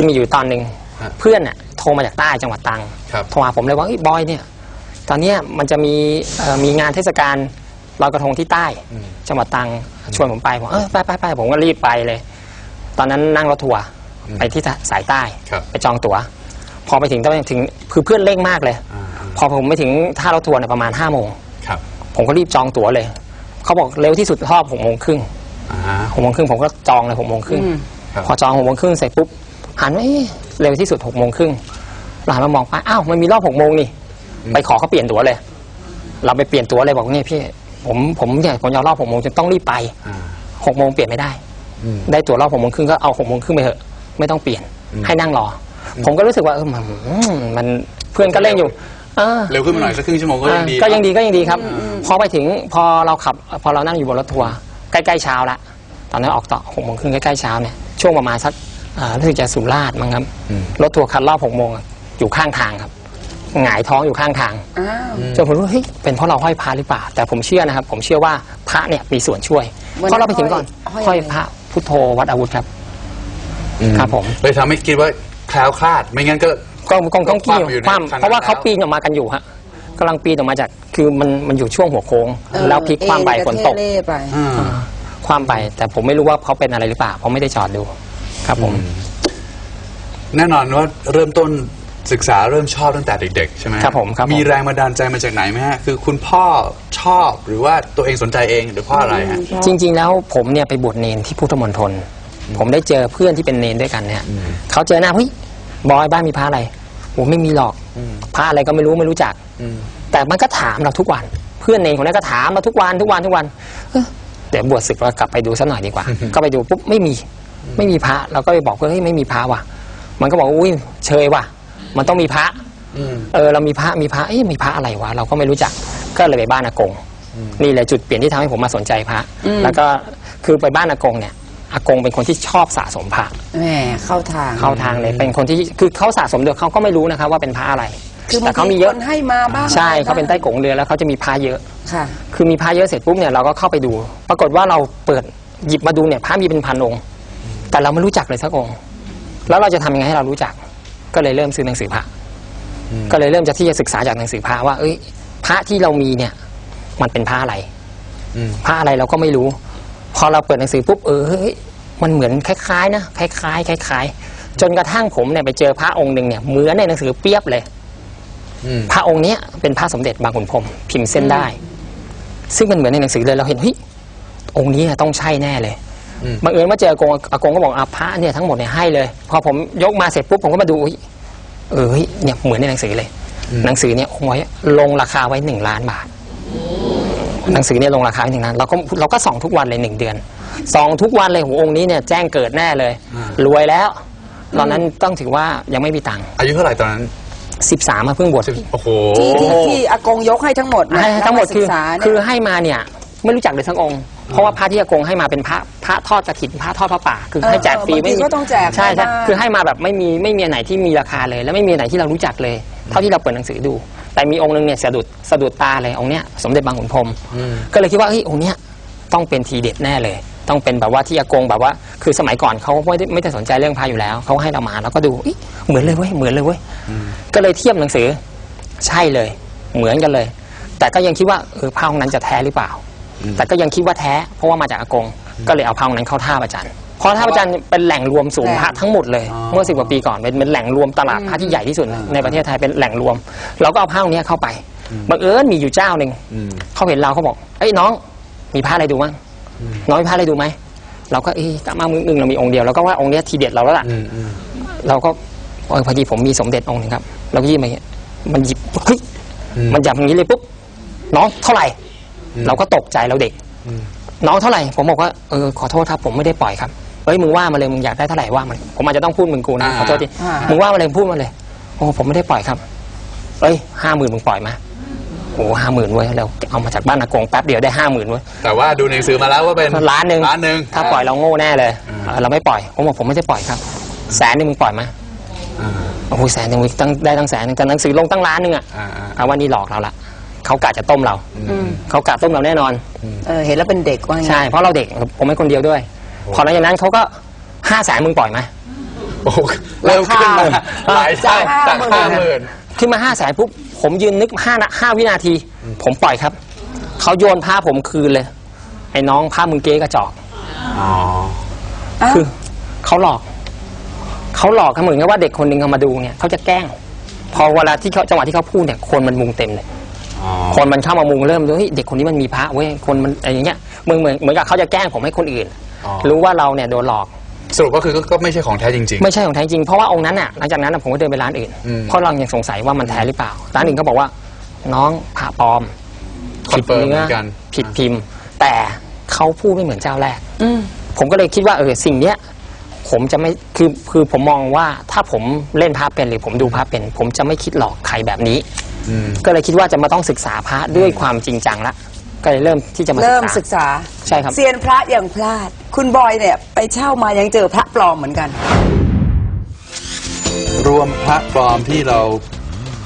คือมีอยู่ตอนหนึ่งฮะเพื่อนน่ะโทรมาจากใต้จังหวัดตรังครับโทรหาผมเลยว่าเฮ้ยบอยเนี่ย ตอนเนี้ยมันจะมีเอ่อมีงานเทศกาลลอยกระทงที่ใต้ อืม จังหวัดตรังชวนผมไปผมเออไปไปไปผมก็รีบไปเลย ตอนนั้นนั่งรถทัวร์อืมไปที่สายใต้ ครับ ไปจองตั๋ว พอไปถึงต้องถึงคือเพื่อนเร่งมากเลย อ่าพอผมไปถึงท่ารถทัวร์เนี่ยประมาณห้าโมงครับผมก็รีบจองตั๋วเลย เขาบอกเร็วที่สุดรอบหกโมงครึ่งอ่า หกโมงครึ่งผมก็จองเลยหกโมงครึ่งอืม ครับ พอจองหกโมงครึ่งเสร็จปุ๊บ หันว่าเอ๊ะเร็วที่สุดหกโมงครึ่งเราหันมามองไปอ้าวมันมีรอบหกโมงนี่ไปขอเขาเปลี่ยนตั๋วเลย เราไปเปลี่ยนตั๋วเลยบอกเนี่ยพี่ ผมผมอยากผมยอมรอบหกโมงจนต้องรีบไปอ่าหกโมงเปลี่ยนไม่ได้อืมได้ตั๋วรอบหกโมงครึ่งก็เอาหกโมงครึ่งไปเถอะไม่ต้องเปลี่ยนอืมให้นั่งรออผมก็รู้สึกว่าเออมันมันเพื่อนก็เร่งอยู่เออเร็วขึ้นมาหน่อยสักครึ่งชั่วโมงก็ยังดีก็ยังดีก็ยังดีครับ พอไปถึงพอเราขับ พอเรานั่งอยู่บนรถทัวร์ใกล้ๆเช้าละตอนนั้นออกต่อหกโมงครึ่งใกล้ๆเช้าเนี่ยช่วงประมาณสัก อ่ารู้สึกจะสุราษฎร์มั้งครับอืมรถทัวร์คันรอบหกโมงอะอยู่ข้างทางครับหงายท้องอยู่ข้างทางอ้าวจนผมรู้เฮ้ยเป็นเพราะเราห้อยพระหรือเปล่า แต่ผมเชื่อนะครับ ผมเชื่อว่าพระเนี่ยมีส่วนช่วยวันนั้นเพราะเราไปถึงก่อนห้อยห้อยอะไรพระพุทโธวัดอาวุธครับอืครับผม เลยทำให้คิดว่าแคล้วคลาด ไม่งั้นก็ ก็คงต้องคว่ำกี้อยู่ในความคันนั้นเพราะว่าเขาแล้วปีนออกมากันอยู่ฮะกำลังปีนออกมาจากคือมันมันอยู่ช่วงหัวโค้ง เออแล้วพลิกคว่ำไปเอฝนตกเล่ไปอ่าคว่ำไป แต่ผมไม่รู้ว่าเขาเป็นอะไรหรือเปล่าเพราะไม่ได้จอดดู ครับผม แน่นอนว่าเริ่มต้นศึกษาเริ่มชอบตั้งแต่เด็กๆ ใช่ไหมครับผมครับผม มีแรงบันดาลใจมาจากไหนไหมฮะคือคุณพ่อชอบหรือว่าตัวเองสนใจเองหรือเพ่ออะไรฮะ จริง ๆ แล้วผมเนี่ยไปบวชเนนที่พุทธมณฑลผมได้เจอเพื่อนที่เป็นเนนด้วยกันเนี่ยอืมเขาเจอหน้าเฮ้ยบอยบ้านมีพระอะไรผมไม่มีหรอกอืมพระอะไรก็ไม่รู้ไม่รู้จักอืมแต่มันก็ถามเราทุกวัน เพื่อนเนนคนนั้นก็ถามมาทุกวันทุกวันทุกวันเอ้อเดี๋ยวบวชศึกเรากลับไปดูสักหน่อยดีกว่า ก็ไปดูปุ๊บไม่มี ไม่มีพระเราก็ไปบอกเพื่อนเฮ้ยไม่มีพระว่ะ มันก็บอกว่าอุ้ยเชยว่ะ มันต้องมีพระอืมเออเรามีพระมีพระเอ๊ะมีพระอะไรวะเราก็ไม่รู้จักก็เลยไปบ้านอากงนี่แหละจุดเปลี่ยนที่ทำให้ผมมาสนใจพระอืมแล้วก็คือไปบ้านอากงเนี่ยอากงเป็นคนที่ชอบสะสมพระแหมเข้าทางเข้าทางเลยเป็นคนที่คือเขาสะสมเดียวเขาก็ไม่รู้นะครับว่าเป็นพระอะไรคือบาแต่งเขาทีมีเยอะคนให้มาบ้างใช่อะไรบ้งเขาเป็นใต้กงเรือแล้วเขาจะมีพระเยอะค่ะ คือมีพระเยอะเสร็จปุ๊บเนี่ยเราก็เข้าไปดู ปรากฏว่าเราเปิดหยิบมาดูเนี่ยพระมีเป็นพันองค์ แต่เราไม่รู้จักเลยสักองค์ แล้วเราจะทำยังไงให้เรารู้จัก ก็เลยเริ่มซื้อหนังสือพระอืมก็เลยเริ่มจะที่จะศึกษาจากหนังสือพระว่า เอ้ย พระที่เรามีเนี่ย มันเป็นพระอะไรอืมพระอะไรเราก็ไม่รู้ พอเราเปิดหนังสือปุ๊บเออเฮ้ยมันเหมือนคล้ายๆนะคล้ายๆคล้ายๆจนกระทั่งผมเนี่ยไปเจอพระองค์หนึ่งเนี่ยเหมือนในหนังสือเปรียบเลยอืมพระองค์เนี้ยเป็นพระสมเด็จบางขุนพรหมพิมพ์เส้นได้ ซึ่งมันเหมือนในหนังสือเลยเราเห็นเฮ้ยองค์นี้ต้องใช่แน่เลยอืม บังเอิญว่าเจออากงอากงก็บอกอาพระเนี่ยทั้งหมดเนี่ยให้เลย พอผมยกมาเสร็จปุ๊บผมก็มาดูอุ๊ยเออเฮ้ยเนี่ยเหมือนในหนังสือเลยอืมหนังสือเนี่ยองค์ไว้ลงราคาไว้หนึ่งล้านบาท หนังสือเนี่ยลงราคาไว้หนึ่งล้านเราก็เราก็ส่องทุกวันเลยหนึ่งเดือนส่องทุกวันเลยโหองค์นี้เนี่ยแจ้งเกิดแน่เลย รวยแล้ว ตอนนั้นต้องถือว่ายังไม่มีตังค์อายุเท่าไหร่ตอนนั้นสิบสามมาเพิ่งบวชสิบโอ้โหที่ที่ที่อากงยกให้ทั้งหมดนะให้ทั้งหมดแล้วาคือศึกษาเนี่ยคือให้มาเนี่ยไม่รู้จักเลยสักองค์ เพราะว่าพระที่อากงให้มาเป็นพระพระทอดกระถินพระทอดพระป่า คือให้แจกฟรีเออบางทีไม่มีก็ต้องแจกใช่ใช่บ้าง คือให้มาแบบไม่มีไม่มีอันไหนที่มีราคาเลย และไม่มีอันไหนที่เรารู้จักเลย เท่าที่เราเปิดหนังสือดู แต่มีองค์หนึงเนี่ยสะดุดสะดุดตาเลยองค์เนี้ยสมเด็จบางขุนพรหมอืมก็เลยคิดว่าเฮ้ยองค์เนี้ยต้องเป็นทีเด็ดแน่เลย ต้องเป็นแบบว่าที่อากงแบบว่า คือสมัยก่อนเขาไม่ได้ไม่ได้สนใจเรื่องพระอยู่แล้วเขาให้เรามาเราก็ดูเอ๊ะเหมือนเลยเว้ยเหมือนเลยเว้ยก็เลยเทียบหนังสือ ใช่เลย เหมือนกันเลย แต่ก็ยังคิดว่าเออพระองค์นั้นจะแท้หรือเปล่าอืม แต่ก็ยังคิดว่าแท้เพราะว่ามาจากอากง ก็เลยเอาพระองค์นั้นเข้าท่าประจันเพราะท่าประจันเป็นแหล่งรวมศูนย์พระทั้งหมดเลยอ๋อเมื่อสิบกว่าปีก่อนเป็นเป็นแหล่งรวมตลาดพระที่ใหญ่ที่สุดในประเทศไทยเป็นแหล่งรวมเราก็เอาพระองค์เนี้ยเข้าไปบังเอิญมีอยู่เจ้าหนึ่งอืมเขาเห็นเราเขาบอกเอ้ยน้องมีผ้าอะไรดูมั้งน้องมีผ้าอะไรดูไหมเราก็เอ้ยกะมามือหนึ่งเรามีองค์เดียวเราก็ว่าองค์เนี้ยทีเด็ดเราแล้วล่ะอืมอืมเราก็เออพอดีผมมีสมเด็จองค์หนึงครับ เราก็ยื่นมาอย่างเงี้ยมันหยิบเฮ้ยอืมมันจับอย่างนี้เลยปุ๊บน้องเท่าไหร่ เราก็ตกใจเราเด็กอืมน้องเท่าไหร่ผมบอกว่าเออขอโทษครับผมไม่ได้ปล่อยครับเฮ้ยมึงว่ามาเลยมึงอยากได้เท่าไหร่ว่ามาเลยผมอาจจะต้องพูดมึงกูนะอ่าขอโทษทีอ่ามึมึงว่ามาเลยพูดมาเลยโอ้ผมไม่ได้ปล่อยครับเอ้ยห้าหมื่นมึงปล่อยมาโอ้ห้าหมื่นเว้ยเราเอามาจากบ้านอากงแป๊บเดียวได้ห้าหมื่นเว้ยแต่ว่าดูในหนังสือมาแล้วว่าเป็นล้านหนึ่งล้านหนึ่งถ้าปล่อยเราโง่แน่เลยอ่าเออเราไม่ปล่อยผมบอกผมไม่ได้ปล่อยครับ แสนหนึงมึงปล่อยมาอ่าโอ้โหแสนหนึ่งตั้งได้ตั้งแสนหนึงแต่หนังสือลงตั้งล้านหนึ่งอะอ่าอ่าเอาว่านี่หลอกเราละ เขากะจะต้มเราอืมเขากะต้มเราแน่นอน เออเห็นแล้วเป็นเด็กว่าไงใช่ เพราะเราเด็กผมเป็นคนเดียวด้วย พอหลังจากนั้นเขาก็ห้าแสนมึงปล่อยมาโอ้โหเริ่มขึ้นมาหลายเท่าจาจากกห้าห้าหหมื่มื่นนขึ้นมาห้าแสนปุ๊บผมยืนนึกห้านาห้าวินาที ผมปล่อยครับเขาโยนผ้าผมคืนเลย ไอ้น้องผ้ามึงเก๊กระจอกอ๋ออ้าวคือเขาหลอกเขาหลอกกันเหมือนกับว่าเด็กคนหนึ่งเอามาดูเนี่ยเขาจะแกล้ง พอเวลาที่เขาจังหวะที่เขาพูดเนี่ยคนมันมุงเต็มเลยอ๋อ คนมันเข้ามามุงเริ่มดูเฮ้ยเด็กคนนี้มันมีพระเว้ยคนมันอะไรอย่างเงี้ยมึงเหมือนเหมือนกับเขาจะแกล้งผมให้คนอื่นอ๋อรู้ว่าเราเนี่ยโดนหลอกสรุปก็คือก็ก็ไม่ใช่ของแท้จริงไม่ใช่ของแท้จริงเพราะว่าองค์นั้นน่ะหลังจากนั้นน่ะผมก็เดินไปร้านอื่นอืมเพราะเรายังสงสัยว่ามันแท้หรือเปล่า ร้านอื่นก็บอกว่า น้องผ่าปลอมคอนเฟิร์มเหมือนกันผิดพิมพ์ แต่เขาพูดไม่เหมือนเจ้าแรกอืมผมก็เลยคิดว่าเออสิ่งเนี้ยผมจะไม่คือคือผมมองว่าถ้าผมเล่นพระเป็นหรือผมดูพระเป็น ผมจะไม่คิดหลอกใครแบบนี้ๆ อืม ก็เลยคิดว่าจะมาต้องศึกษาพระด้วยความจริงจังละก็เลยเริ่มที่จะมาเริ่มศึกษาใช่ครับ เซียนพระอย่างพลาด คุณบอยเนี่ย ไปเช่ามายังเจอพระปลอมเหมือนกัน รวมพระปลอมที่เรา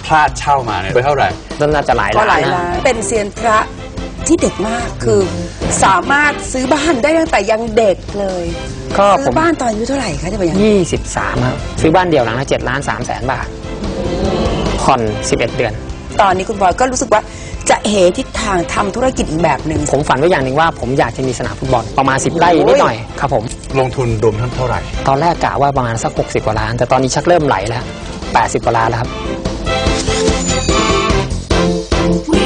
พลาดเช่ามาเนี่ยไปเท่าไหร่น่าจะหลายก็หล้าลานยนะล้านเป็นเซียนพระที่เด็กมากคือสามารถซื้อบ้านได้ตั้งแต่ยังเด็กเลยก็ผซื้มอบ้านตอนอายุเท่าไหร่คะจะไปยัง ยี่สิบสามครับซื้อบ้านเดี่ยวหลังละเจ็ดล้านสามแสนบาท ผ่อนสิบเอ็ดเดือน ตอนนี้คุณบอยก็รู้สึกว่าจะเหทิศทางทำธุรกิจอีกแบบหนึ่ง ผมฝันไว้อย่างหนึ่งว่าผมอยากจะมีสนามฟุตบอลประมาณ 10 ไร่โอ้ยนิดหน่อยครับผม ลงทุนรวมทั้งเท่าไหร่ ตอนแรกกะว่าประมาณสัก 60 กว่าล้าน แต่ตอนนี้ชักเริ่มไหลแล้ว 80 กว่าล้านแล้วครับ We